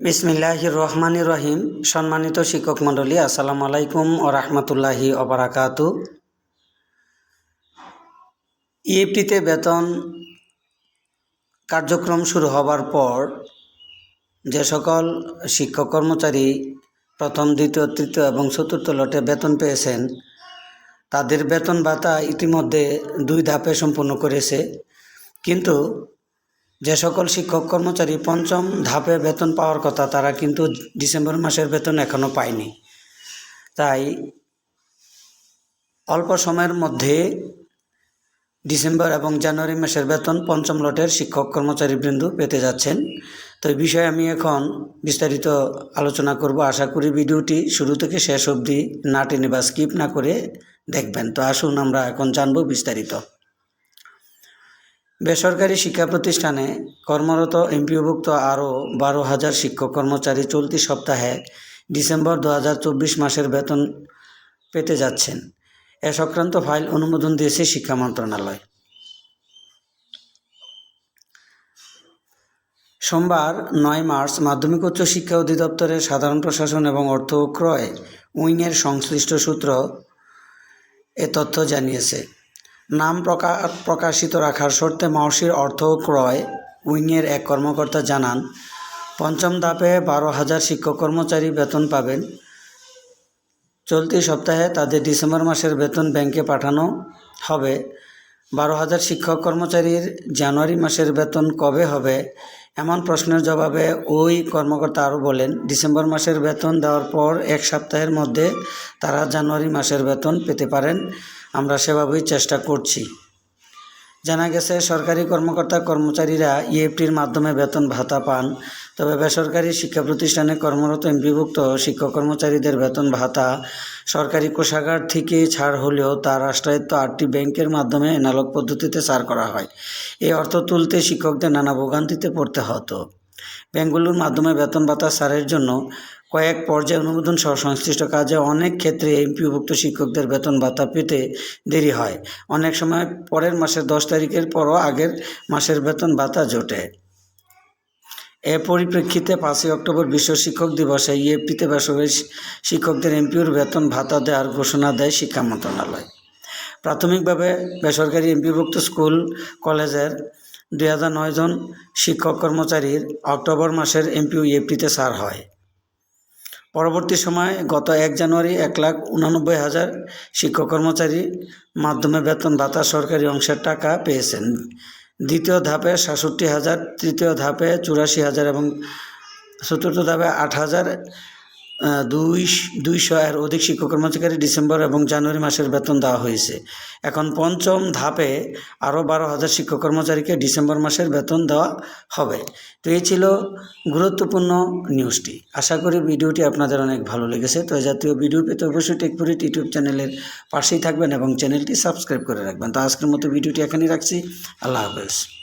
বিসমিল্লাহির রহমানির রহিম। সম্মানিত শিক্ষক মণ্ডলী, আসসালামু আলাইকুম ও রহমতুল্লাহি অবরাকাতু ইএফটিতে বেতন কার্যক্রম শুরু হবার পর যে সকল শিক্ষক কর্মচারী প্রথম, দ্বিতীয়, তৃতীয় এবং চতুর্থ লটে বেতন পেয়েছেন, তাদের বেতন ভাতা ইতিমধ্যে দুই ধাপে সম্পূর্ণ করেছে। কিন্তু যে সকল শিক্ষক কর্মচারী পঞ্চম ধাপে বেতন পাওয়ার কথা, তারা কিন্তু ডিসেম্বর মাসের বেতন এখনও পায়নি। তাই অল্প সময়ের মধ্যে ডিসেম্বর এবং জানুয়ারি মাসের বেতন পঞ্চম লটের শিক্ষক কর্মচারীবৃন্দ পেতে যাচ্ছেন। তো এই বিষয়ে আমি এখন বিস্তারিত আলোচনা করব। আশা করি ভিডিওটি শুরু থেকে শেষ অবধি না টেনে বা স্কিপ না করে দেখবেন। তো আসুন আমরা এখন জানব বিস্তারিত। বেসরকারি শিক্ষা প্রতিষ্ঠানে কর্মরত এমপিওভুক্ত আরও বারো হাজার শিক্ষক কর্মচারী চলতি সপ্তাহে ডিসেম্বর দু হাজার চব্বিশ মাসের বেতন পেতে যাচ্ছেন। এ সংক্রান্ত ফাইল অনুমোদন দিয়েছে শিক্ষা মন্ত্রণালয়। সোমবার নয় মার্চ মাধ্যমিক উচ্চ শিক্ষা অধিদপ্তরের সাধারণ প্রশাসন এবং অর্থ ক্রয় উইংয়ের সংশ্লিষ্ট সূত্র এ তথ্য জানিয়েছে। নাম প্রকা প্রকাশিত রাখার শর্তে মাওসির অর্থ ক্রয়, উইংয়ের এক কর্মকর্তা জানান, পঞ্চম ধাপে বারো হাজার শিক্ষক কর্মচারী বেতন পাবেন। চলতি সপ্তাহে তাদের ডিসেম্বর মাসের বেতন ব্যাংকে পাঠানো হবে। বারো হাজার শিক্ষক কর্মচারীর জানুয়ারি মাসের বেতন কবে হবে? এমন প্রশ্নের জবাবে ওই কর্মকর্তা আরও বলেন, ডিসেম্বর মাসের বেতন দেওয়ার পর এক সপ্তাহের মধ্যে তারা জানুয়ারি মাসের বেতন পেতে পারেন। আমরা সেভাবেই চেষ্টা করছি। জানা গেছে, সরকারি কর্মকর্তা কর্মচারীরা ইএফটির মাধ্যমে বেতন ভাতা পান, তবে বেসরকারি শিক্ষা প্রতিষ্ঠানে কর্মরত এমপিভুক্ত শিক্ষক কর্মচারীদের বেতন ভাতা সরকারি কোষাগার থেকে ছাড় হলেও তা রাষ্ট্রায়ত্ত আটটি ব্যাংকের মাধ্যমে এনালগ পদ্ধতিতে ছাড় করা হয়। এই অর্থ তুলতে শিক্ষকদের নানা ভোগান্তিতে পড়তে হতো। ব্যাংকগুলোর মাধ্যমে বেতন ভাতা ছাড়ের জন্য কয়েক পর্যায়ে অনুমোদন সহ সংশ্লিষ্ট কাজে অনেক ক্ষেত্রে এমপিওভুক্ত শিক্ষকদের বেতন ভাতা পেতে দেরি হয়। অনেক সময় পরের মাসের দশ তারিখের পরও আগের মাসের বেতন ভাতা জোটে। এ পরিপ্রেক্ষিতে পাঁচই অক্টোবর বিশ্ব শিক্ষক দিবসে ইএফটিতে বেসরকারি শিক্ষকদের এমপিওর বেতন ভাতা দেওয়ার ঘোষণা দেয় শিক্ষা মন্ত্রণালয়। প্রাথমিকভাবে বেসরকারি এমপিভুক্ত স্কুল, কলেজের দুই হাজার নয় জন শিক্ষক কর্মচারীর অক্টোবর মাসের এমপিও ইএফটিতে ছাড় হয়। পরবর্তী সময়ে গত এক জানুয়ারি এক লাখ উনানব্বই হাজার শিক্ষক কর্মচারী মাধ্যমে বেতন ভাতা সরকারি অংশের টাকা পেয়েছেন। দ্বিতীয় ধাপে সাতষট্টি হাজার, তৃতীয় ধাপে চুরাশি হাজার এবং চতুর্থ ধাপে আট হাজার দুই দুইশো এর অধিক শিক্ষক কর্মচারী ডিসেম্বর এবং জানুয়ারি মাসের বেতন দেওয়া হয়েছে। এখন পঞ্চম ধাপে আরও বারো হাজার শিক্ষক কর্মচারীকে ডিসেম্বর মাসের বেতন দেওয়া হবে। তো এই ছিল গুরুত্বপূর্ণ নিউজটি। আশা করি ভিডিওটি আপনাদের অনেক ভালো লেগেছে। তো জাতীয় ভিডিও পেতে অবশ্যই টেকপুরিট ইউটিউব চ্যানেলের পাশেই থাকবেন এবং চ্যানেলটি সাবস্ক্রাইব করে রাখবেন। তো আজকের মতো ভিডিওটি এখানেই রাখছি। আল্লাহ হাফেজ।